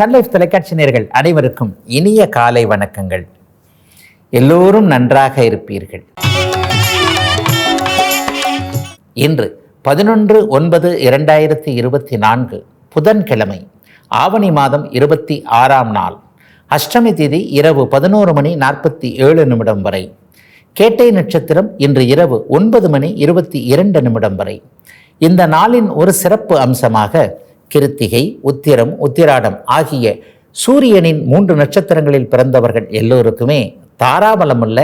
Sun Life தொலைக்காட்சி நேர்கள் அனைவருக்கும் இனிய காலை வணக்கங்கள். எல்லோரும் நன்றாக இருப்பீர்கள். இன்று பதினொன்று ஒன்பது இரண்டாயிரத்தி இருபத்தி நான்கு புதன்கிழமை ஆவணி மாதம் இருபத்தி ஆறாம் நாள் அஷ்டமி தேதி இரவு பதினோரு மணி நாற்பத்தி ஏழு நிமிடம் வரை கேட்டை நட்சத்திரம் இன்று இரவு ஒன்பது மணி இருபத்தி இரண்டு நிமிடம் வரை. இந்த நாளின் ஒரு சிறப்பு அம்சமாக கிருத்திகை உத்திரம் உத்திராடம் ஆகிய சூரியனின் மூன்று நட்சத்திரங்களில் பிறந்தவர்கள் எல்லோருக்குமே தாராபலமுள்ள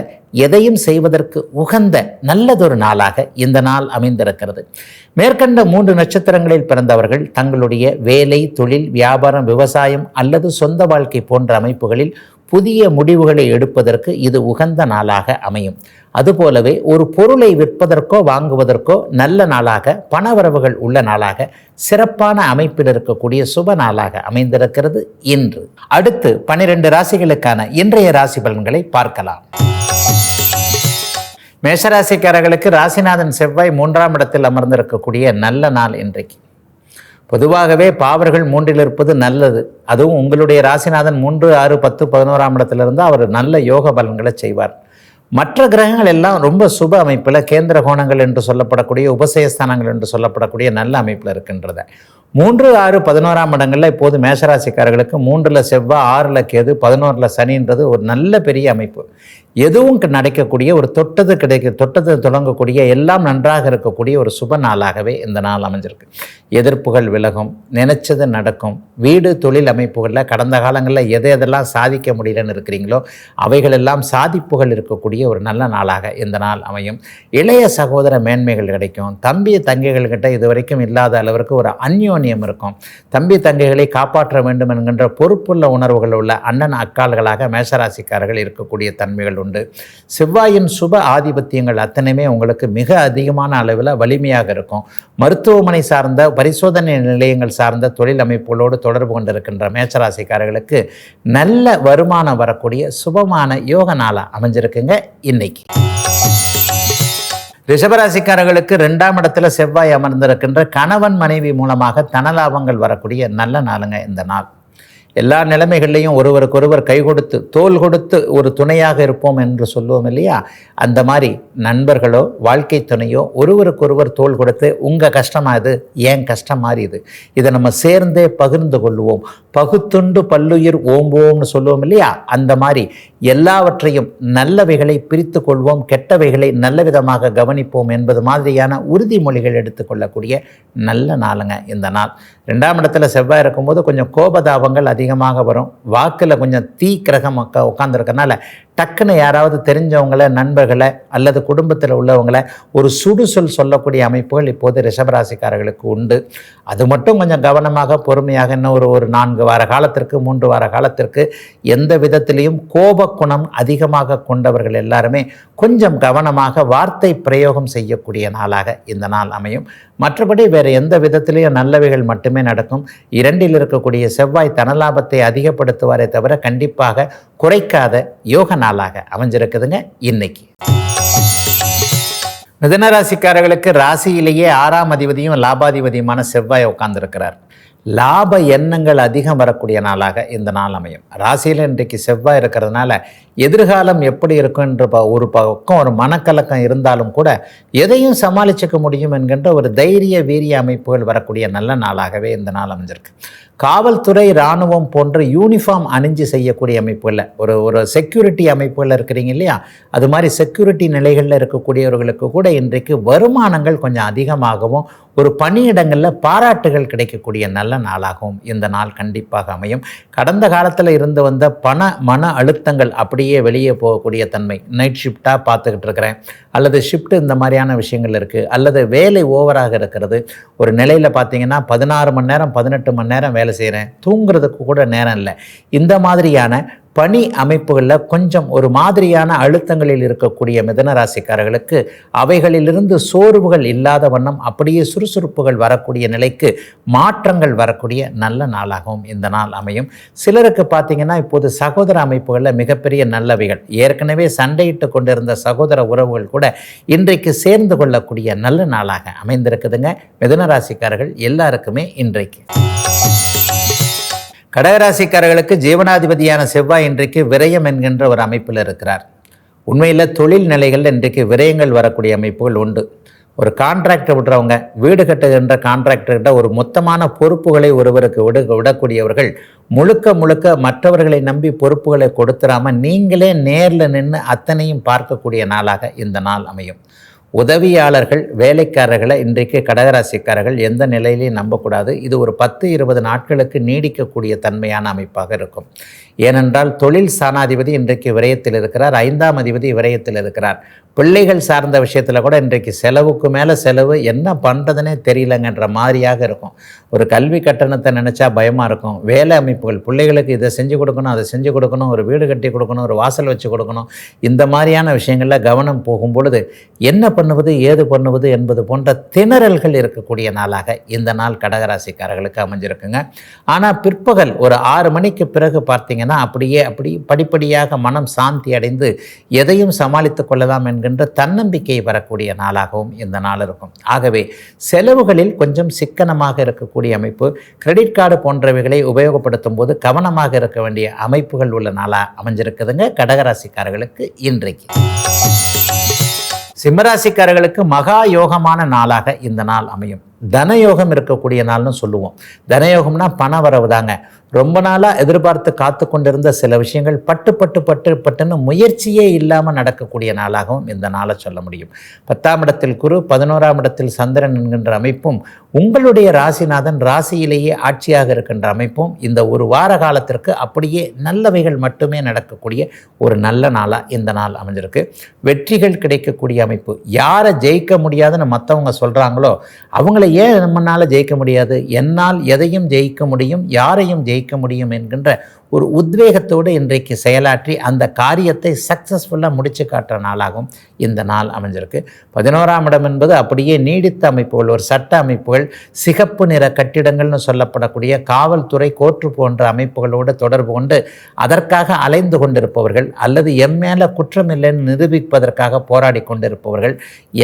எதையும் செய்வதற்கு உகந்த நல்லதொரு நாளாக இந்த நாள் அமைந்திருக்கிறது. மேற்கண்ட மூன்று நட்சத்திரங்களில் பிறந்தவர்கள் தங்களுடைய வேலை தொழில் வியாபாரம் விவசாயம் அல்லது சொந்த வாழ்க்கை போன்ற அமைப்புகளில் புதிய முடிவுகளை எடுப்பதற்கு இது உகந்த நாளாக அமையும். அதுபோலவே ஒரு பொருளை விற்பதற்கோ வாங்குவதற்கோ நல்ல நாளாக பணவரவுகள் உள்ள நாளாக சிறப்பான அமைப்பில் இருக்கக்கூடிய சுப நாளாக அமைந்திருக்கிறது இன்று. அடுத்து பனிரெண்டு ராசிகளுக்கான இன்றைய ராசி பலன்களை பார்க்கலாம். மேஷராசிக்காரர்களுக்கு ராசிநாதன் செவ்வாய் மூன்றாம் இடத்தில் அமர்ந்திருக்கக்கூடிய நல்ல நாள் இன்றைக்கு. பொதுவாகவே பாவர்கள் மூன்றில் இருப்பது நல்லது. அதுவும் உங்களுடைய ராசிநாதன் மூன்று ஆறு பத்து பதினோராம் இடத்திலிருந்து அவர் நல்ல யோக பலன்களை செய்வார். மற்ற கிரகங்கள் எல்லாம் ரொம்ப சுப அமைப்பில் கேந்திர கோணங்கள் என்று சொல்லப்படக்கூடிய உபசயஸ்தானங்கள் என்று சொல்லப்படக்கூடிய நல்ல அமைப்பில் இருக்கின்றத மூன்று ஆறு பதினோராம் இடங்களில் இப்போது மேஷராசிக்காரர்களுக்கு மூன்றில் செவ்வாய் ஆறில் கேது பதினோரில் சனின்றது ஒரு நல்ல பெரிய அமைப்பு. எதுவும் நடக்கக்கூடிய ஒரு தொட்டது கிடைக்க தொட்டது தொடங்கக்கூடிய எல்லாம் நன்றாக இருக்கக்கூடிய ஒரு சுப நாளாகவே இந்த நாள் அமைஞ்சிருக்கு. எதிர்ப்புகள் விலகும் நினைச்சது நடக்கும். வீடு தொழில் அமைப்புகளில் கடந்த காலங்களில் எதை எதெல்லாம் சாதிக்க முடியலன்னு இருக்கிறீங்களோ அவைகளெல்லாம் சாதிப்புகள் இருக்கக்கூடிய ஒரு நல்ல நாளாக இந்த நாள் அமையும். இளைய சகோதர மேன்மைகள் கிடைக்கும். தம்பி தங்கைகள்கிட்ட இதுவரைக்கும் இல்லாத அளவிற்கு ஒரு அந்யோன்யம் இருக்கும். தம்பி தங்கைகளை காப்பாற்ற வேண்டும் என்கின்ற பொறுப்புள்ள உணர்வுகள் உள்ள அண்ணன் அக்கால்களாக மேசராசிக்காரர்கள் இருக்கக்கூடிய தன்மைகள் உண்டு. செவ்வாயின் சுப ஆதிபத்தியங்கள் அத்தனையுமே உங்களுக்கு மிக அதிகமான அளவில் வலிமையாக இருக்கும். மருத்துவமனை சார்ந்த பரிசோதனை நிலையங்கள் சார்ந்த தொழில் அமைப்புகளோடு தொடர்பு கொண்டிருக்கின்ற மேச்சராசிக்காரர்களுக்கு நல்ல வருமானம் வரக்கூடிய சுபமான யோக நாளாக அமைஞ்சிருக்குங்க இன்னைக்கு. ரிஷபராசிக்காரர்களுக்கு ரெண்டாம் இடத்துல செவ்வாய் அமர்ந்திருக்கின்ற கணவன் மனைவி மூலமாக தனலாபங்கள் வரக்கூடிய நல்ல நாளுங்க இந்த நாள். எல்லா நிலைமைகள்லையும் ஒருவருக்கொருவர் கை கொடுத்து தோல் கொடுத்து ஒரு துணையாக இருப்போம் என்று சொல்லுவோம் இல்லையா? அந்த மாதிரி நண்பர்களோ வாழ்க்கை துணையோ ஒருவருக்கொருவர் தோல் கொடுத்து உங்கள் கஷ்டமாக இது? ஏன் கஷ்டம் மாதிரி இது இதை நம்ம சேர்ந்தே பகிர்ந்து கொள்வோம். பகுத்துண்டு பல்லுயிர் ஓம்புவோம்னு சொல்லுவோம் இல்லையா? அந்த மாதிரி எல்லாவற்றையும் நல்லவைகளை பிரித்து கொள்வோம் கெட்டவைகளை நல்ல விதமாக கவனிப்போம் என்பது மாதிரியான உறுதிமொழிகள் எடுத்துக்கொள்ளக்கூடிய நல்ல நாளுங்க இந்த நாள். ரெண்டாம் இடத்துல செவ்வாய் இருக்கும்போது கொஞ்சம் கோபதாபங்கள் அதிகமாக வரும். வாக்கில் கொஞ்சம் தீ கிரகம் உட்காந்துருக்கனால டக்குன்னு யாராவது தெரிஞ்சவங்களை நண்பர்களை அல்லது குடும்பத்தில் உள்ளவங்களை ஒரு சுடுசொல் சொல்லக்கூடிய அமைப்புகள் இப்போது ரிஷபராசிக்காரர்களுக்கு உண்டு. அது மட்டும் கொஞ்சம் கவனமாக பொறுமையாக இன்னும் ஒரு ஒரு நான்கு வார காலத்திற்கு மூன்று வார காலத்திற்கு எந்த விதத்திலையும் கோபக்குணம் அதிகமாக கொண்டவர்கள் எல்லாருமே கொஞ்சம் கவனமாக வார்த்தை பிரயோகம் செய்யக்கூடிய நாளாக இந்த நாள் அமையும். மற்றபடி வேறு எந்த விதத்திலையும் நல்லவைகள் மட்டுமே நடக்கும். இரண்டில் இருக்கக்கூடிய செவ்வாய் தனலாப தனலாபத்தை அதிகப்படுத்துவாரே தவிர கண்டிப்பாக குறைக்காத யோக நாளாக அமைஞ்சிருக்குதுங்க இன்னைக்கு. மிதனராசிக்காரர்களுக்கு ராசியிலேயே ஆறாம் அதிபதியும் லாபாதிபதியுமான செவ்வாய் உட்கார்ந்துருக்கிறார். லாப எண்ணங்கள் அதிகம் வரக்கூடிய நாளாக இந்த நாள் அமையும். ராசியில் இன்றைக்கு செவ்வாய் இருக்கிறதுனால எதிர்காலம் எப்படி இருக்குன்ற ப ஒரு பக்கம் ஒரு மனக்கலக்கம் இருந்தாலும் கூட எதையும் சமாளிச்சுக்க முடியும் என்கின்ற ஒரு தைரிய வீரிய அமைப்புகள் வரக்கூடிய நல்ல நாளாகவே இந்த நாள் அமைஞ்சிருக்கு. காவல்துறை இராணுவம் போன்ற யூனிஃபார்ம் அணிஞ்சு செய்யக்கூடிய அமைப்புகளில் ஒரு ஒரு செக்யூரிட்டி அமைப்புகளில் இருக்கிறீங்க இல்லையா? அது மாதிரி செக்யூரிட்டி நிலைகளில் இருக்கக்கூடியவர்களுக்கு கூட இன்றைக்கு வருமானங்கள் கொஞ்சம் அதிகமாகவும் ஒரு பணியிடங்களில் பாராட்டுகள் கிடைக்கக்கூடிய நல்ல நாளாகவும் இந்த நாள் கண்டிப்பாக அமையும். கடந்த காலத்தில் இருந்து வந்த பண மன அழுத்தங்கள் அப்படி அப்படியே வெளியே போகக்கூடிய தன்மை. நைட் ஷிஃப்டாக பார்த்துக்கிட்டு இருக்கிறேன் அல்லது ஷிஃப்ட் இந்த மாதிரியான விஷயங்கள் இருக்குது அல்லது வேலை ஓவராக இருக்கிறது. ஒரு நிலையில் பார்த்தீங்கன்னா பதினாறு மணி நேரம் பதினெட்டு மணி நேரம் வேலை செய்கிறேன் தூங்குறதுக்கு கூட நேரம் இல்லை. இந்த மாதிரியான பணி அமைப்புகளில் கொஞ்சம் ஒரு மாதிரியான அழுத்தங்களில் இருக்கக்கூடிய மிதன ராசிக்காரர்களுக்கு அவைகளிலிருந்து சோர்வுகள் இல்லாத வண்ணம் அப்படியே சுறுசுறுப்புகள் வரக்கூடிய நிலைக்கு மாற்றங்கள் வரக்கூடிய நல்ல நாளாகவும் இந்த நாள் அமையும். சிலருக்கு பார்த்தீங்கன்னா இப்போது சகோதர அமைப்புகளில் மிகப்பெரிய நல்லவைகள். ஏற்கனவே சண்டையிட்டு கொண்டிருந்த சகோதர உறவுகள் கூட இன்றைக்கு சேர்ந்து கொள்ளக்கூடிய நல்ல நாளாக அமைந்திருக்குதுங்க. மிதனராசிக்காரர்கள் எல்லாருக்குமே இன்றைக்கு. கடகராசிக்காரர்களுக்கு ஜீவனாதிபதியான செவ்வாய் இன்றைக்கு விரயம் என்கின்ற ஒரு அமைப்பில் இருக்கிறார். உண்மையில் தொழில் நிலைகளில் இன்றைக்கு விரயங்கள் வரக்கூடிய அமைப்புகள் உண்டு. ஒரு கான்ட்ராக்டர் விடுறவங்க வீடு கட்டுகின்ற கான்ட்ராக்டர்கிட்ட ஒரு மொத்தமான பொறுப்புகளை ஒருவருக்கு விடு விடக்கூடியவர்கள் முழுக்க முழுக்க மற்றவர்களை நம்பி பொறுப்புகளை கொடுத்துடாமல் நீங்களே நேரில் நின்று அத்தனையும் பார்க்கக்கூடிய நாளாக இந்த நாள் அமையும். உதவியாளர்கள் வேலைக்காரர்களை இன்றைக்கு கடகராசிக்காரர்கள் எந்த நிலையிலையும் நம்பக்கூடாது. இது ஒரு பத்து இருபது நாட்களுக்கு நீடிக்கக்கூடிய தன்மையான அமைப்பாக இருக்கும். ஏனென்றால் தொழில் ஸ்தானாதிபதி இன்றைக்கு விரயத்தில் இருக்கிறார் ஐந்தாம் அதிபதி விரயத்தில் இருக்கிறார். பிள்ளைகள் சார்ந்த விஷயத்தில் கூட இன்றைக்கு செலவுக்கு மேலே செலவு என்ன பண்ணுறதுனே தெரியலங்கன்ற மாதிரியாக இருக்கும். ஒரு கல்வி கட்டணத்தை நினச்சா பயமாக இருக்கும். வேலை அமைப்புகள் பிள்ளைகளுக்கு இதை செஞ்சு கொடுக்கணும் அதை செஞ்சு கொடுக்கணும் ஒரு வீடு கட்டி கொடுக்கணும் ஒரு வாசல் வச்சு கொடுக்கணும். இந்த மாதிரியான விஷயங்களில் கவனம் போகும் பொழுது என்ன பண்ணுவது ஏது பண்ணுவது என்பது போன்ற திணறல்கள் இருக்கக்கூடிய நாளாக இந்த நாள் கடகராசிக்காரர்களுக்கு அமைஞ்சிருக்குங்க. ஆனால் பிற்பகல் ஒரு ஆறு மணிக்கு பிறகு பார்த்தீங்கன்னா அப்படியே அப்படி படிப்படியாக மனம் சாந்தி அடைந்து எதையும் சமாளித்து கொள்ளலாம் என்கின்ற தன்னம்பிக்கை வரக்கூடிய நாளாகவும் இந்த நாள் இருக்கும். ஆகவே செலவுகளில் கொஞ்சம் சிக்கனமாக இருக்கக்கூடிய அமைப்பு கிரெடிட் கார்டு போன்றவைகளை உபயோகப்படுத்தும் போது கவனமாக இருக்க வேண்டிய அமைப்புகள் உள்ள நாளாக அமைஞ்சிருக்குதுங்க. கடகராசிக்காரர்களுக்கு இன்றைக்கு. சிம்மராசிக்காரர்களுக்கு மகா யோகமான நாளாக இந்த நாள் அமையும். தனயோகம் இருக்கக்கூடிய நாள்னு சொல்லுவோம். தனயோகம்னா பண வரவு தாங்க. ரொம்ப நாளாக எதிர்பார்த்து காத்து கொண்டிருந்த சில விஷயங்கள் பட்டு பட்டு பட்டு பட்டுன்னு முயற்சியே இல்லாமல் நடக்கக்கூடிய நாளாகவும் இந்த நாளை சொல்ல முடியும். பத்தாம் இடத்தில் குரு பதினோராம் இடத்தில் சந்திரன் என்கின்ற அமைப்பும் உங்களுடைய ராசிநாதன் ராசியிலேயே ஆட்சியாக இருக்கின்ற அமைப்பும் இந்த ஒரு வார காலத்திற்கு அப்படியே நல்லவைகள் மட்டுமே நடக்கக்கூடிய ஒரு நல்ல நாளாக இந்த நாள் அமைஞ்சிருக்கு. வெற்றிகள் கிடைக்கக்கூடிய அமைப்பு. யாரை ஜெயிக்க முடியாதுன்னு மற்றவங்க சொல்கிறாங்களோ அவங்கள ஏன் நம்மளால் ஜெயிக்க முடியாது? என்னால் எதையும் ஜெயிக்க முடியும்? யாரையும் ஜெயிக்க முடியும் என்கின்ற ஒரு உத்வேகத்தோடு இன்றைக்கு செயலாற்றி அந்த காரியத்தை சக்ஸஸ்ஃபுல்லாக முடிச்சு காட்டுற நாளாகவும் இந்த நாள் அமைஞ்சிருக்கு. பதினோராம் இடம் என்பது அப்படியே நீடித்த அமைப்புகள் ஒரு சட்ட அமைப்புகள் சிகப்பு நிற கட்டிடங்கள்னு சொல்லப்படக்கூடிய காவல்துறை கோற்று போன்ற அமைப்புகளோடு தொடர்பு கொண்டு அதற்காக அலைந்து கொண்டிருப்பவர்கள் அல்லது எம் மேலே குற்றமில்லைன்னு நிரூபிப்பதற்காக போராடி கொண்டிருப்பவர்கள்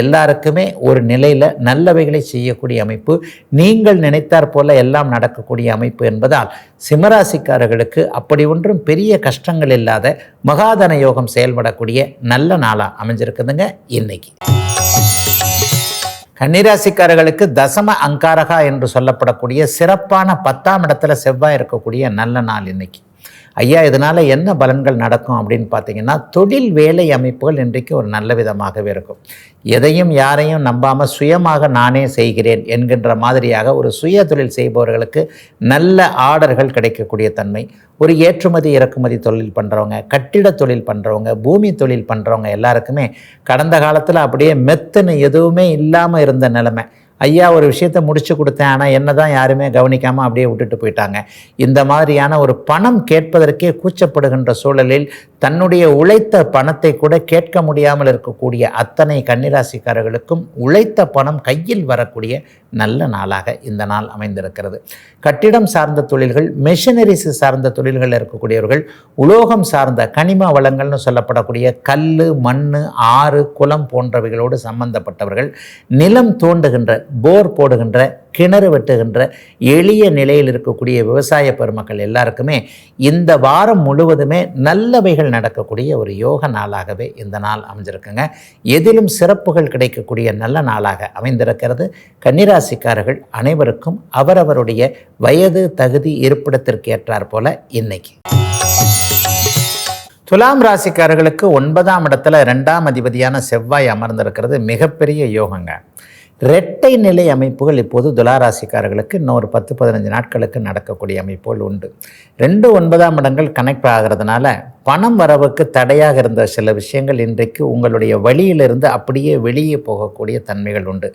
எல்லாருக்குமே ஒரு நிலையில் நல்லவைகளை செய்யக்கூடிய அமைப்பு. நீங்கள் நினைத்தாற் போல எல்லாம் நடக்கக்கூடிய அமைப்பு என்பதால் சிம்மராசிக்காரர்களுக்கு அப்படி ஒன்றும் பெரிய கஷ்டங்கள் இல்லாத மகாதன யோகம் செயல்படக்கூடிய நல்ல நாளாக அமைஞ்சிருக்குதுங்க இன்னைக்கு. கன்னிராசிக்காரர்களுக்கு தசம அங்காரகா என்று சொல்லப்படக்கூடிய சிறப்பான பத்தாம் இடத்துல செவ்வாய் இருக்கக்கூடிய நல்ல நாள் இன்னைக்கு. ஐயா இதனால் என்ன பலன்கள் நடக்கும் அப்படின்னு பார்த்தீங்கன்னா தொழில் வேலை அமைப்புகள் இன்றைக்கு ஒரு நல்ல விதமாகவே இருக்கும். எதையும் யாரையும் நம்பாமல் சுயமாக நானே செய்கிறேன் என்கின்ற மாதிரியாக ஒரு சுய தொழில் செய்பவர்களுக்கு நல்ல ஆர்டர்கள் கிடைக்கக்கூடிய தன்மை ஒரு ஏற்றுமதி இறக்குமதி தொழில் பண்ணுறவங்க கட்டிட தொழில் பண்ணுறவங்க பூமி தொழில் பண்ணுறவங்க எல்லாருக்குமே கடந்த காலத்தில் அப்படியே மெத்துன்னு எதுவுமே இல்லாமல் இருந்த நிலைமை. ஐயா ஒரு விஷயத்தை முடிச்சு கொடுத்தேன் ஆனால் என்ன தான் யாருமே கவனிக்காமல் அப்படியே விட்டுட்டு போயிட்டாங்க. இந்த மாதிரியான ஒரு பணம் கேட்பதற்கே கூச்சப்படுகின்ற சூழலில் தன்னுடைய உழைத்த பணத்தை கூட கேட்க முடியாமல் இருக்கக்கூடிய அத்தனை கன்னிராசிக்காரர்களுக்கும் உழைத்த பணம் கையில் வரக்கூடிய நல்ல நாளாக இந்த நாள் அமைந்திருக்கிறது. கட்டிடம் சார்ந்த தொழில்கள் மெஷினரிஸ் சார்ந்த தொழில்களில் இருக்கக்கூடியவர்கள் உலோகம் சார்ந்த கனிம வளங்கள்னு சொல்லப்படக்கூடிய கல் மண் ஆறு குளம் போன்றவைகளோடு சம்பந்தப்பட்டவர்கள் நிலம் தோண்டுகின்ற போர் போடுகின்ற கிணறு வெட்டுகின்ற எளிய நிலையில் இருக்கக்கூடிய விவசாய பெருமக்கள் எல்லாருக்குமே இந்த வாரம் முழுவதுமே நல்லவைகள் நடக்கக்கூடிய ஒரு யோக நாளாகவே இந்த நாள் அமைஞ்சிருக்குங்க. எதிலும் சிறப்புகள் கிடைக்கக்கூடிய நல்ல நாளாக அமைந்திருக்கிறது. கன்னிராசிக்காரர்கள் அனைவருக்கும் அவரவருடைய வயது தகுதி இருப்பிடத்திற்கு ஏற்றார் போல இன்னைக்கு. துலாம் ராசிக்காரர்களுக்கு ஒன்பதாம் இடத்துல ரெண்டாம் அதிபதியான செவ்வாய் அமர்ந்திருக்கிறது. மிகப்பெரிய யோகங்க. இரட்டை நிலை அமைப்புகள் இப்போது துளாராசிக்காரர்களுக்கு இன்னொரு பத்து பதினஞ்சு நாட்களுக்கு நடக்கக்கூடிய அமைப்புகள் உண்டு. ரெண்டு ஒன்பதாம் இடங்கள் கனெக்ட் ஆகிறதுனால பணம் வரவுக்கு தடையாக இருந்த சில விஷயங்கள் இன்றைக்கு உங்களுடைய வழியிலிருந்து அப்படியே வெளியே போகக்கூடிய தன்மைகள் உண்டு.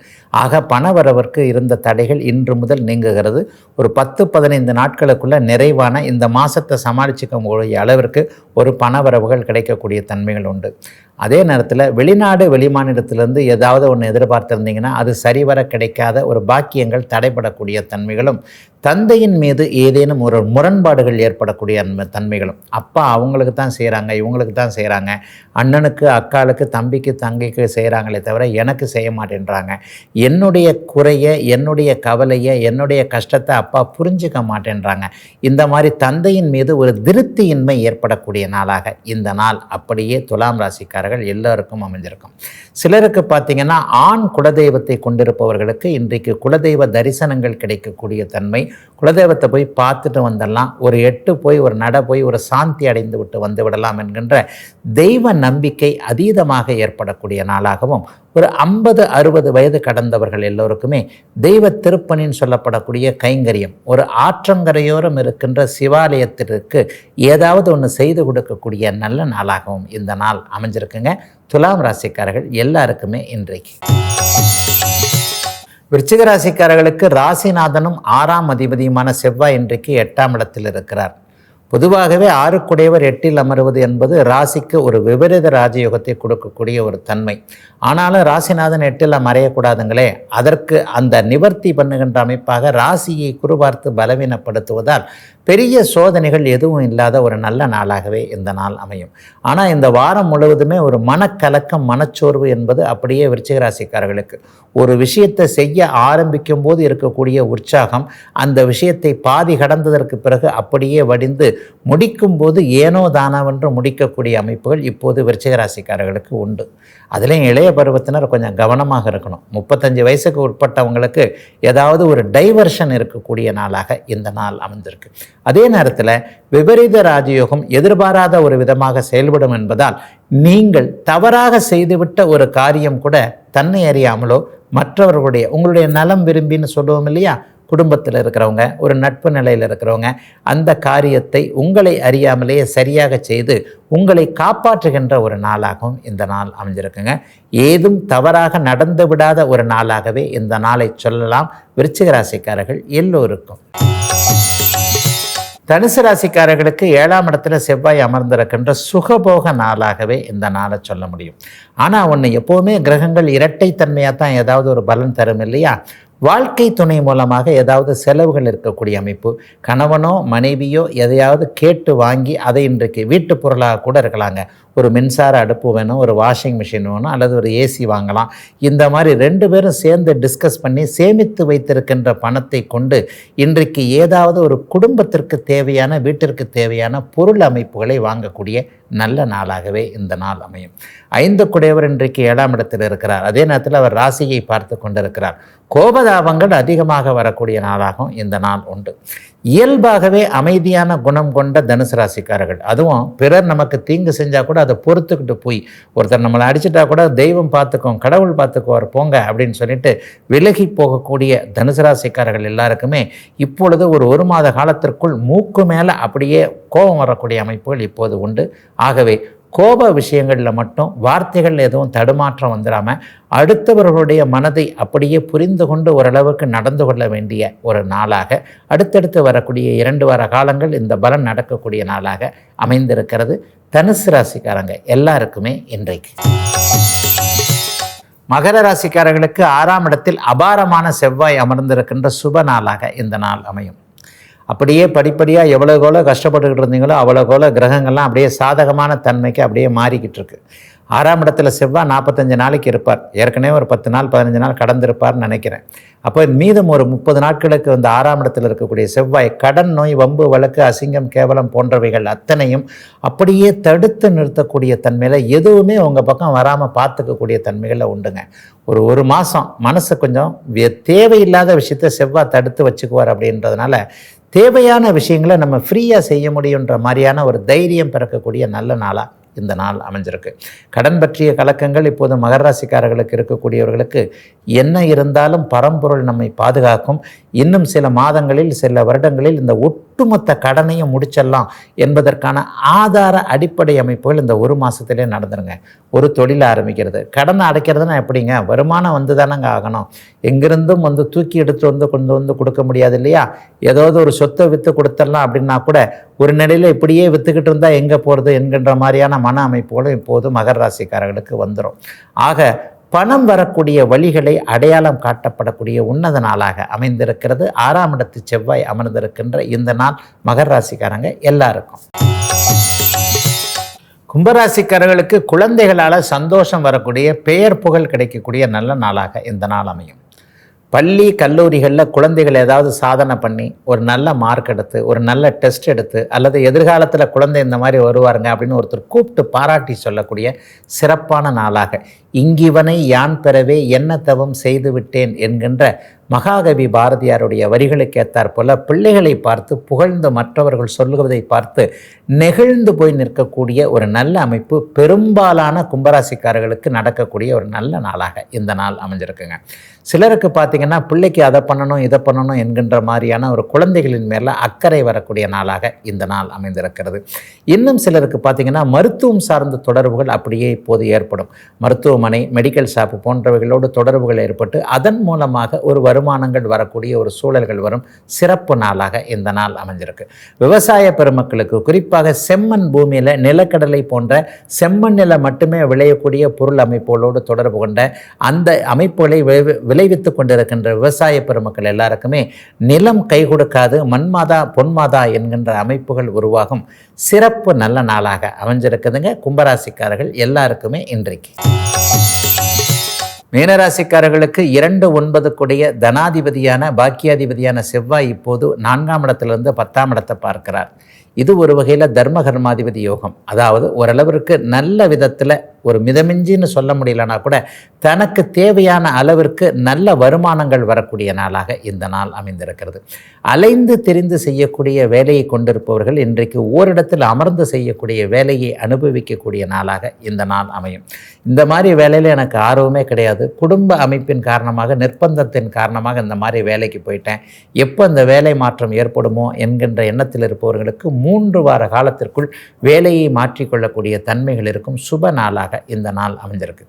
ஆக பண வரவிற்கு இருந்த தடைகள் இன்று முதல் நீங்குகிறது. ஒரு பத்து பதினைந்து நாட்களுக்குள்ள நிறைவான இந்த மாதத்தை சமாளிச்சுக்க முடிய அளவிற்கு ஒரு பண வரவுகள் கிடைக்கக்கூடிய தன்மைகள் உண்டு. அதே நேரத்தில் வெளிநாடு வெளிமாநிலத்திலிருந்து ஏதாவது ஒன்று எதிர்பார்த்துருந்தீங்கன்னா அது சரிவர கிடைக்காத ஒரு பாக்கியங்கள் தடைபடக்கூடிய தன்மைகளும் தந்தையின் மீது ஏதேனும் ஒரு முரண்பாடுகள் ஏற்படக்கூடிய தன்மைகளும். அப்பா அவங்களுக்கு தான் செய்கிறாங்க இவங்களுக்கு தான் செய்கிறாங்க அண்ணனுக்கு அக்காளுக்கு தம்பிக்கு தங்கைக்கு செய்கிறாங்களே தவிர எனக்கு செய்ய மாட்டேன்றாங்க. என்னுடைய குறைய என்னுடைய கவலையை என்னுடைய கஷ்டத்தை அப்பா புரிஞ்சுக்க மாட்டேன்றாங்க. இந்த மாதிரி தந்தையின் மீது ஒரு திருப்தியின்மை ஏற்படக்கூடிய நாளாக இந்த நாள் அப்படியே துலாம் ராசிக்காரர்கள் எல்லோருக்கும் அமைஞ்சிருக்கும். சிலருக்கு பார்த்தீங்கன்னா ஆண் குலதெய்வத்தை கொண்டிருப்பவர்களுக்கு இன்றைக்கு குலதெய்வ தரிசனங்கள் கிடைக்கக்கூடிய தன்மை குலதெய்வத்தை போய் பார்த்துட்டு வந்துடலாம் ஒரு எட்டு போய் ஒரு நட போய் ஒரு சாந்தி அடைந்து விட்டு வந்து விடலாம் என்கின்ற தெய்வ நம்பிக்கை அதீதமாக ஏற்படக்கூடிய நாளாகவும் ஒரு ஐம்பது அறுபது வயது கடந்தவர்கள் எல்லோருக்குமே தெய்வ திருப்பணின்னு சொல்லப்படக்கூடிய கைங்கரியம் ஒரு ஆற்றங்கரையோரம் இருக்கின்ற சிவாலயத்திற்கு ஏதாவது ஒன்று செய்து கொடுக்கக்கூடிய நல்ல நாளாகவும் இந்த நாள் அமைஞ்சிருக்குங்க. துலாம் ராசிக்காரர்கள் எல்லாருக்குமே இன்றைக்கு. விருச்சிக ராசிக்காரர்களுக்கு ராசிநாதனும் ஆறாம் அதிபதியுமான செவ்வாய் இன்றைக்கு எட்டாம் இடத்தில் இருக்கிறார். பொதுவாகவே ஆறுக்குடையவர் எட்டில் அமர்வது என்பது ராசிக்கு ஒரு விபரீத ராஜயோகத்தை கொடுக்கக்கூடிய ஒரு தன்மை. ஆனாலும் ராசிநாதன் எட்டில் மறையக்கூடாதுங்களே. அதற்கு அந்த நிவர்த்தி பண்ணுகின்ற அமைப்பாக ராசியை குறுபார்த்து பலவீனப்படுத்துவதால் பெரிய சோதனைகள் எதுவும் இல்லாத ஒரு நல்ல நாளாகவே இந்த நாள் அமையும். ஆனால் இந்த வாரம் முழுவதுமே ஒரு மனக்கலக்கம் மனச்சோர்வு என்பது அப்படியே விருச்சிக ராசிக்காரர்களுக்கு ஒரு விஷயத்தை செய்ய ஆரம்பிக்கும் போது இருக்கக்கூடிய உற்சாகம் அந்த விஷயத்தை பாதி கடந்ததற்கு பிறகு அப்படியே வடிந்து முடிக்கும் போது ஏனோ தானாவென்று முடிக்கக்கூடிய அமைப்புகள் இப்போது விருச்சிகராசிக்காரர்களுக்கு உண்டு. அதுலேயும் இளைய பருவத்தினர் கொஞ்சம் கவனமாக இருக்கணும். முப்பத்தஞ்சு வயசுக்கு உட்பட்டவங்களுக்கு ஏதாவது ஒரு டைவர்ஷன் இருக்கக்கூடிய நாளாக இந்த நாள் அமைந்திருக்கு. அதே நேரத்தில் விபரீத ராஜயோகம் எதிர்பாராத ஒரு விதமாக செயல்படும் என்பதால் நீங்கள் தவறாக செய்துவிட்ட ஒரு காரியம் கூட தன்னை அறியாமலோ மற்றவர்களுடைய உங்களுடைய நலம் விரும்பின்னு சொல்லுவோம் இல்லையா? குடும்பத்தில் இருக்கிறவங்க ஒரு நட்பு நிலையில் இருக்கிறவங்க அந்த காரியத்தை உங்களை அறியாமலேயே சரியாக செய்து உங்களை காப்பாற்றுகின்ற ஒரு நாளாகவும் இந்த நாள் அமைஞ்சிருக்குங்க. ஏதும் தவறாக நடந்து விடாத ஒரு நாளாகவே இந்த நாளை சொல்லலாம். விருச்சிகராசிக்காரர்கள் எல்லோருக்கும். தனுசு ராசிக்காரர்களுக்கு ஏழாம் இடத்துல செவ்வாய் அமர்ந்திருக்கின்ற சுகபோக நாளாகவே இந்த நாளை சொல்ல முடியும். ஆனால் ஒன்று எப்போவுமே கிரகங்கள் இரட்டைத்தன்மையாக தான் ஏதாவது ஒரு பலன் தரும் இல்லையா? வாழ்க்கை துணை மூலமாக ஏதாவது செலவுகள் இருக்கக்கூடிய அமைப்பு கணவனோ மனைவியோ எதையாவது கேட்டு வாங்கி அதை இன்றைக்கு வீட்டு பொருளாக கூட இருக்கலாங்க. ஒரு மின்சார அடுப்பு வேணும் ஒரு வாஷிங் மிஷின் வேணும் அல்லது ஒரு ஏசி வாங்கலாம். இந்த மாதிரி ரெண்டு பேரும் சேர்ந்து டிஸ்கஸ் பண்ணி சேமித்து வைத்திருக்கின்ற பணத்தை கொண்டு இன்றைக்கு ஏதாவது ஒரு குடும்பத்திற்கு தேவையான வீட்டிற்கு தேவையான பொருள் அமைப்புகளை வாங்கக்கூடிய நல்ல நாளாகவே இந்த நாள் அமையும். ஐந்து குடையவர் இன்றைக்கு ஏழாம் இடத்தில் இருக்கிறார். அதே நேரத்தில் அவர் ராசியை பார்த்து கொண்டிருக்கிறார். கோபதாபங்கள் அதிகமாக வரக்கூடிய நாளாகவும் இந்த நாள் உண்டு. இயல்பாகவே அமைதியான குணம் கொண்ட தனுசு ராசிக்காரர்கள். அதுவும் பிறர் நமக்கு தீங்கு செஞ்சால் கூட அதை பொறுத்துக்கிட்டு போய் ஒருத்தர் நம்மளை அடிச்சிட்டா கூட தெய்வம் பார்த்துக்கோம் கடவுள் பார்த்துக்குவார் போங்க அப்படின்னு சொல்லிட்டு விலகி போகக்கூடிய தனுசு ராசிக்காரர்கள் எல்லாருக்குமே இப்பொழுது ஒரு ஒரு மாத காலத்திற்குள் மூக்கு மேலே அப்படியே கோபம் வரக்கூடிய அமைப்புகள் இப்போது உண்டு. ஆகவே கோப விஷயங்களில் மட்டும் வார்த்தைகள் எதுவும் தடுமாற்றம் வந்துடாமல் அடுத்தவர்களுடைய மனதை அப்படியே புரிந்து கொண்டு ஓரளவுக்கு நடந்து கொள்ள வேண்டிய ஒரு நாளாக அடுத்தடுத்து வரக்கூடிய இரண்டு வார காலங்கள் இந்த பலன் நடக்கக்கூடிய நாளாக அமைந்திருக்கிறது. தனுசு ராசிக்காரங்க எல்லாருக்குமே இன்றைக்கு. மகர ராசிக்காரர்களுக்கு ஆறாம் இடத்தில் அபாரமான செவ்வாய் அமர்ந்திருக்கின்ற சுப நாளாக இந்த நாள் அமையும். அப்படியே படிப்படியாக எவ்வளோக்கோளோ கஷ்டப்பட்டுக்கிட்டு இருந்தீங்களோ அவ்வளோக்கோளோ கிரகங்கள்லாம் அப்படியே சாதகமான தன்மைக்கு அப்படியே மாறிக்கிட்டு இருக்கு. ஆறாம் இடத்துல செவ்வாய் நாற்பத்தஞ்சு நாளைக்கு இருப்பார். ஏற்கனவே ஒரு பத்து நாள் பதினஞ்சு நாள் கடந்திருப்பார்னு நினைக்கிறேன். அப்போ மீதம் ஒரு முப்பது நாட்களுக்கு இந்த ஆறாம் இடத்துல இருக்கக்கூடிய செவ்வாய் கடன் நோய் வம்பு வழக்கு அசிங்கம் கேவலம் போன்றவைகள் அத்தனையும் அப்படியே தடுத்து நிறுத்தக்கூடிய தன்மையில் எதுவுமே உங்கள் பக்கம் வராமல் பார்த்துக்கக்கூடிய தன்மைகளில் உண்டுங்க. ஒரு ஒரு மாதம் மனசு கொஞ்சம் தேவையில்லாத விஷயத்தை செவ்வாய் தடுத்து வச்சுக்குவார் அப்படின்றதுனால தேவையான விஷயங்களை நம்ம ஃப்ரீயாக செய்ய முடியுன்ற மாதிரியான ஒரு தைரியம் பிறக்கக்கூடிய நல்ல நாளாக இந்த நாள் அமைஞ்சிருக்கு. கடன் பற்றிய கலக்கங்கள் இப்போது மகராசிக்காரர்களுக்கு இருக்கக்கூடியவர்களுக்கு என்ன இருந்தாலும் பரம்பொருள் நம்மை பாதுகாக்கும். இன்னும் சில மாதங்களில் சில வருடங்களில் இந்த உட் ஒட்டுமொத்த கடனையும் முடிச்சிடலாம் என்பதற்கான ஆதார அடிப்படை அமைப்புகள் இந்த ஒரு மாதத்திலே நடந்துருங்க. ஒரு தொழில் ஆரம்பிக்கிறது. கடனை அடைக்கிறதுனா எப்படிங்க? வருமானம் வந்து தானங்க ஆகணும். எங்கிருந்தும் வந்து தூக்கி எடுத்து வந்து கொண்டு வந்து கொடுக்க முடியாது இல்லையா? ஏதாவது ஒரு சொத்தை விற்று கொடுத்துடலாம் அப்படின்னா கூட ஒரு நிலையில் இப்படியே விற்றுக்கிட்டு இருந்தால் எங்கே போகிறது என்கின்ற மாதிரியான மன அமைப்புகளும் இப்போது மகர ராசிக்காரர்களுக்கு வந்துடும் ஆக பணம் வரக்கூடிய வழிகளை அடையாளம் காட்டப்படக்கூடிய உன்னத நாளாக அமைந்திருக்கிறது. ஆறாம் இடத்து செவ்வாய் அமர்ந்திருக்கின்ற இந்த நாள் மகர ராசிக்காரங்க எல்லாருக்கும். கும்பராசிக்காரர்களுக்கு குழந்தைகளால் சந்தோஷம் வரக்கூடிய பெயர் புகழ் கிடைக்கக்கூடிய நல்ல நாளாக இந்த நாள் அமையும். பள்ளி கல்லூரிகளில் குழந்தைகள் ஏதாவது சாதனை பண்ணி ஒரு நல்ல மார்க் எடுத்து ஒரு நல்ல டெஸ்ட் எடுத்து அல்லது எதிர்காலத்தில் குழந்தை இந்த மாதிரி வருவாருங்க அப்படின்னு ஒருத்தர் கூப்பிட்டு பாராட்டி சொல்லக்கூடிய சிறப்பான நாளாக இங்கிவனை யான் பெறவே என்ன தவம் செய்து விட்டேன் என்கின்ற மகாகவி பாரதியாருடைய வரிகளுக்கு போல பிள்ளைகளை பார்த்து புகழ்ந்து மற்றவர்கள் சொல்லுவதை பார்த்து நெகிழ்ந்து போய் நிற்கக்கூடிய ஒரு நல்ல அமைப்பு பெரும்பாலான கும்பராசிக்காரர்களுக்கு நடக்கக்கூடிய ஒரு நல்ல நாளாக இந்த நாள் அமைஞ்சிருக்குங்க. சிலருக்கு பார்த்தீங்கன்னா பிள்ளைக்கு அதை பண்ணணும் இதை பண்ணணும் என்கின்ற மாதிரியான ஒரு குழந்தைகளின் மேல அக்கறை வரக்கூடிய நாளாக இந்த நாள் அமைந்திருக்கிறது. இன்னும் சிலருக்கு பார்த்தீங்கன்னா மருத்துவம் சார்ந்த தொடர்புகள் அப்படியே இப்போது ஏற்படும். மருத்துவமனை மெடிக்கல் ஷாப்பு போன்றவைகளோடு தொடர்புகள் ஏற்பட்டு அதன் மூலமாக ஒரு வருமானங்கள் வரக்கூடிய ஒரு சூழல்கள் வரும். சிறப்பு நாளாக இந்த நாள் அமைஞ்சிருக்கு. விவசாய பெருமக்களுக்கு குறிப்பாக செம்மண் பூமியில் நிலக்கடலை போன்ற செம்மண் நில மட்டுமே விளையக்கூடிய பொருள் அமைப்புகளோடு தொடர்பு கொண்ட அந்த அமைப்புகளை விளைவி- விளைவித்து கொண்டிருக்கின்ற விவசாய பெருமக்கள் எல்லாருக்குமே நிலம் கை கொடுக்காது மண்மாதா பொன்மாதா என்கின்ற அமைப்புகள் உருவாகும். சிறப்பு நல்ல நாளாக அமைஞ்சிருக்குதுங்க. கும்பராசிக்காரர்கள் எல்லாருக்குமே இன்றைக்கு. மீனராசிக்காரர்களுக்கு இரண்டு ஒன்பதுக்குடைய தனாதிபதியான பாக்கியாதிபதியான செவ்வாய் இப்போது நான்காம் இடத்திலிருந்து பத்தாம் இடத்தை பார்க்கிறார். இது ஒரு வகையில் தர்ம கர்மாதிபதி யோகம். அதாவது ஓரளவிற்கு நல்ல விதத்தில் ஒரு மிதமிஞ்சின்னு சொல்ல முடியலனா கூட தனக்கு தேவையான அளவிற்கு நல்ல வருமானங்கள் வரக்கூடிய நாளாக இந்த நாள் அமைந்திருக்கிறது. அலைந்து தெரிந்து செய்யக்கூடிய வேலையை கொண்டிருப்பவர்கள் இன்றைக்கு ஓரிடத்தில் அமர்ந்து செய்யக்கூடிய வேலையை அனுபவிக்கக்கூடிய நாளாக இந்த நாள் அமையும். இந்த மாதிரி வேலையில் எனக்கு ஆர்வமே கிடையாது. குடும்ப அமைப்பின் காரணமாக நிர்பந்தத்தின் காரணமாக இந்த மாதிரி வேலைக்கு போயிட்டேன். எப்போ இந்த வேலை மாற்றம் ஏற்படுமோ என்கின்ற எண்ணத்தில் இருப்பவர்களுக்கு மூன்று வார காலத்திற்குள் வேலையை மாற்றிக்கொள்ளக்கூடிய தன்மைகள் இருக்கும். சுப நாளாக இந்த நாள் அமைஞ்சிருக்கு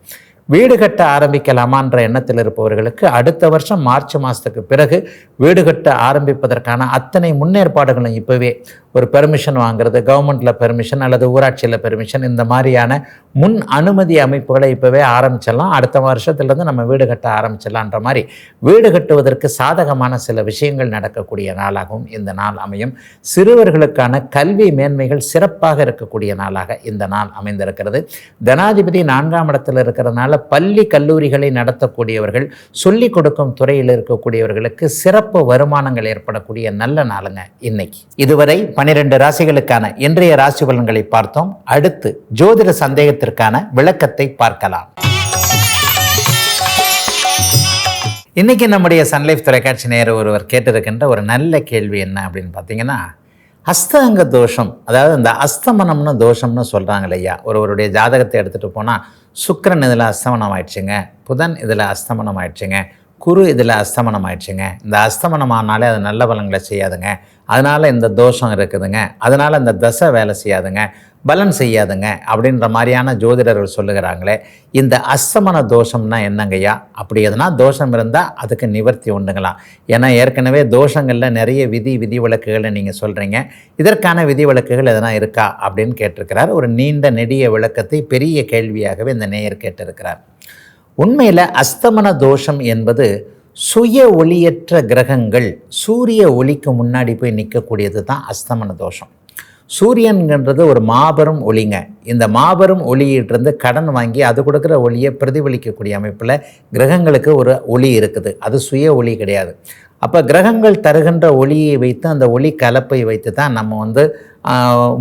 வீடு கட்ட ஆரம்பிக்கலாமான்ற எண்ணத்தில் இருப்பவர்களுக்கு அடுத்த வருஷம் மார்ச் மாதத்துக்கு பிறகு வீடு கட்ட ஆரம்பிப்பதற்கான அத்தனை முன்னேற்பாடுகளும் இப்போவே ஒரு பெர்மிஷன் வாங்குறது கவர்மெண்ட்டில் பெர்மிஷன் அல்லது ஊராட்சியில் பெர்மிஷன் இந்த மாதிரியான முன் அனுமதி அமைப்புகளை இப்போவே ஆரம்பிச்சிடலாம். அடுத்த வருஷத்துலேருந்து நம்ம வீடு கட்ட ஆரம்பிச்சிடலான்ற மாதிரி வீடு கட்டுவதற்கு சாதகமான சில விஷயங்கள் நடக்கக்கூடிய நாளாகவும் இந்த நாள் அமையும். சிறுவர்களுக்கான கல்வி மேன்மைகள் சிறப்பாக இருக்கக்கூடிய நாளாக இந்த நாள் அமைந்திருக்கிறது. தனாதிபதி நான்காம் இடத்தில் இருக்கிறதுனால பள்ளி கல்லூரிகளை நடத்தக்கூடியவர்கள் சொல்லிக் கொடுக்கும் துறையில் இருக்கக்கூடியவர்களுக்கு சிறப்பு வருமானங்கள் ஏற்படக்கூடிய நல்ல நாளுங்க இன்னைக்கு. இதுவரை பனிரெண்டு ராசிகளுக்கான இன்றைய ராசி பலன்களை பார்த்தோம். அடுத்து ஜோதிட சந்தேகத்திற்கான விளக்கத்தை பார்க்கலாம். இன்னைக்கு நம்முடைய சன்லைஃப் தொலைக்காட்சி நேர ஒருவர் கேட்டிருக்கின்ற ஒரு நல்ல கேள்வி என்ன அப்படின்னு பார்த்தீங்கன்னா அஸ்தங்க தோஷம். அதாவது இந்த அஸ்தமனம்னு தோஷம்னு சொல்கிறாங்க இல்லையா? ஒருவருடைய ஜாதகத்தை எடுத்துகிட்டு போனால் சுக்கரன் இதில் அஸ்தமனம் ஆயிடுச்சுங்க. புதன் இதில் அஸ்தமனம் ஆயிடுச்சுங்க. குரு இதில் அஸ்தமனம் ஆயிடுச்சுங்க. இந்த அஸ்தமனம் ஆனாலே அது நல்ல பலன்களை செய்யாதுங்க. அதனால் இந்த தோஷம் இருக்குதுங்க. அதனால் இந்த தசை வேலை செய்யாதுங்க. பலன் செய்யாதுங்க அப்படின்ற மாதிரியான ஜோதிடர்கள் சொல்லுகிறாங்களே இந்த அஸ்தமன தோஷம்னா என்னங்கய்யா? அப்படி எதுனா தோஷம் இருந்தால் அதுக்கு நிவர்த்தி உண்டுங்களாம் ஏன்னா ஏற்கனவே தோஷங்களில் நிறைய விதி விதி விளக்குகளை நீங்கள் சொல்கிறீங்க இதற்கான விதி விளக்குகள் எதனா இருக்கா அப்படின்னு கேட்டிருக்கிறார். ஒரு நீண்ட நெடிய விளக்கத்தை பெரிய கேள்வியாகவே இந்த நேயர் கேட்டிருக்கிறார். உண்மையில் அஸ்தமன தோஷம் என்பது சுய ஒளியற்ற கிரகங்கள் சூரிய ஒளிக்கு முன்னாடி போய் நிற்கக்கூடியது தான் அஸ்தமன தோஷம். சூரியன்கின்றது ஒரு மாபெரும் ஒளிங்க. இந்த மாபெரும் ஒளியிட்டிருந்து கடன் வாங்கி அது கொடுக்குற ஒளியை பிரதிபலிக்கக்கூடிய அமைப்பில் கிரகங்களுக்கு ஒரு ஒளி இருக்குது. அது சுய ஒளி கிடையாது. அப்போ கிரகங்கள் தருகின்ற ஒளியை வைத்து அந்த ஒளி கலப்பை வைத்து தான் நம்ம வந்து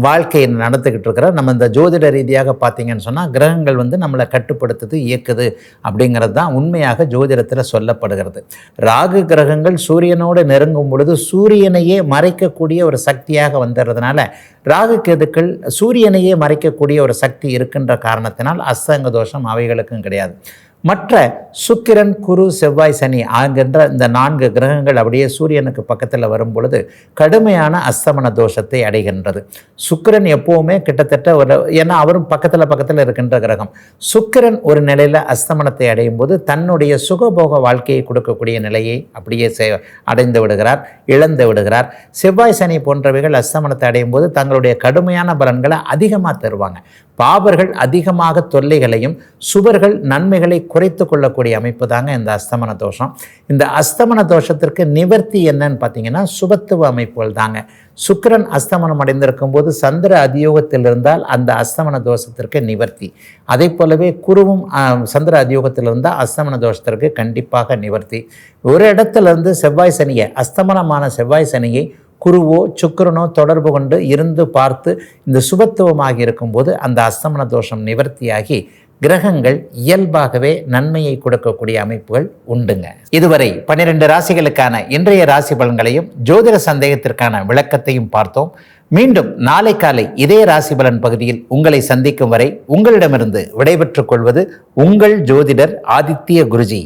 வாழ்க்கையை நடத்திக்கிட்டு இருக்கிறோம். நம்ம இந்த ஜோதிட ரீதியாக பார்த்தீங்கன்னு சொன்னால் கிரகங்கள் வந்து நம்மளை கட்டுப்படுத்துது இயக்குது அப்படிங்கிறது தான் உண்மையாக ஜோதிடத்தில் சொல்லப்படுகிறது. ராகு கிரகங்கள் சூரியனோடு நெருங்கும் பொழுது சூரியனையே மறைக்கக்கூடிய ஒரு சக்தியாக வந்துடுறதுனால ராகு கேதுக்கள் சூரியனையே மறைக்கக்கூடிய ஒரு சக்தி இருக்கின்ற காரணத்தினால் அஸ்தங்க தோஷம் அவைகளுக்கும் கிடையாது. மற்ற சுக்கிரன் குரு செவ்வாய் சனி ஆகின்ற இந்த நான்கு கிரகங்கள் அப்படியே சூரியனுக்கு பக்கத்தில் வரும் பொழுது கடுமையான அஸ்தமன தோஷத்தை அடைகின்றது. சுக்கிரன் எப்போவுமே கிட்டத்தட்ட ஒரு ஏன்னா அவரும் பக்கத்தில் பக்கத்தில் இருக்கின்ற கிரகம். சுக்கிரன் ஒரு நிலையில் அஸ்தமனத்தை அடையும் போது தன்னுடைய சுகபோக வாழ்க்கையை கொடுக்கக்கூடிய நிலையை அப்படியே செ- அடைந்து விடுகிறார் இழந்து விடுகிறார். செவ்வாய் சனி போன்றவைகள் அஸ்தமனத்தை அடையும் போது தங்களுடைய கடுமையான பலன்களை அதிகமாக தருவாங்க. பாபர்கள் அதிகமாக தொல்லைகளையும் சுவர்கள் நன்மைகளை குறைத்து கொள்ளக்கூடிய அமைப்பு தாங்க இந்த அஸ்தமன தோஷம். இந்த அஸ்தமன தோஷத்திற்கு நிவர்த்தி என்னன்னு பார்த்தீங்கன்னா சுபத்துவ அமைப்புகள் தாங்க. சுக்கிரன் அஸ்தமனம் அடைந்திருக்கும் போது சந்திர அதியோகத்தில் இருந்தால் அந்த அஸ்தமன தோஷத்திற்கு நிவர்த்தி. அதே போலவே குருவும் சந்திர அதியோகத்தில் இருந்தால் அஸ்தமன தோஷத்திற்கு கண்டிப்பாக நிவர்த்தி. ஒரு இடத்துல இருந்து செவ்வாய் சனியை அஸ்தமனமான செவ்வாய் சனியை குருவோ சுக்கரனோ தொடர்பு கொண்டு இருந்து பார்த்து இந்த சுபத்துவமாக இருக்கும்போது அந்த அஸ்தமன தோஷம் நிவர்த்தியாகி கிரகங்கள் இயல்பாகவே நன்மையை கொடுக்கக்கூடிய அமைப்புகள் உண்டுங்க. இதுவரை பன்னிரெண்டு ராசிகளுக்கான இன்றைய ராசி பலன்களையும் ஜோதிட சந்தேகத்திற்கான விளக்கத்தையும் பார்த்தோம். மீண்டும் நாளை காலை இதே ராசி பலன் பகுதியில் உங்களை சந்திக்கும் வரை உங்களிடமிருந்து விடைபெற்றுக் கொள்வது உங்கள் ஜோதிடர் ஆதித்ய குருஜி.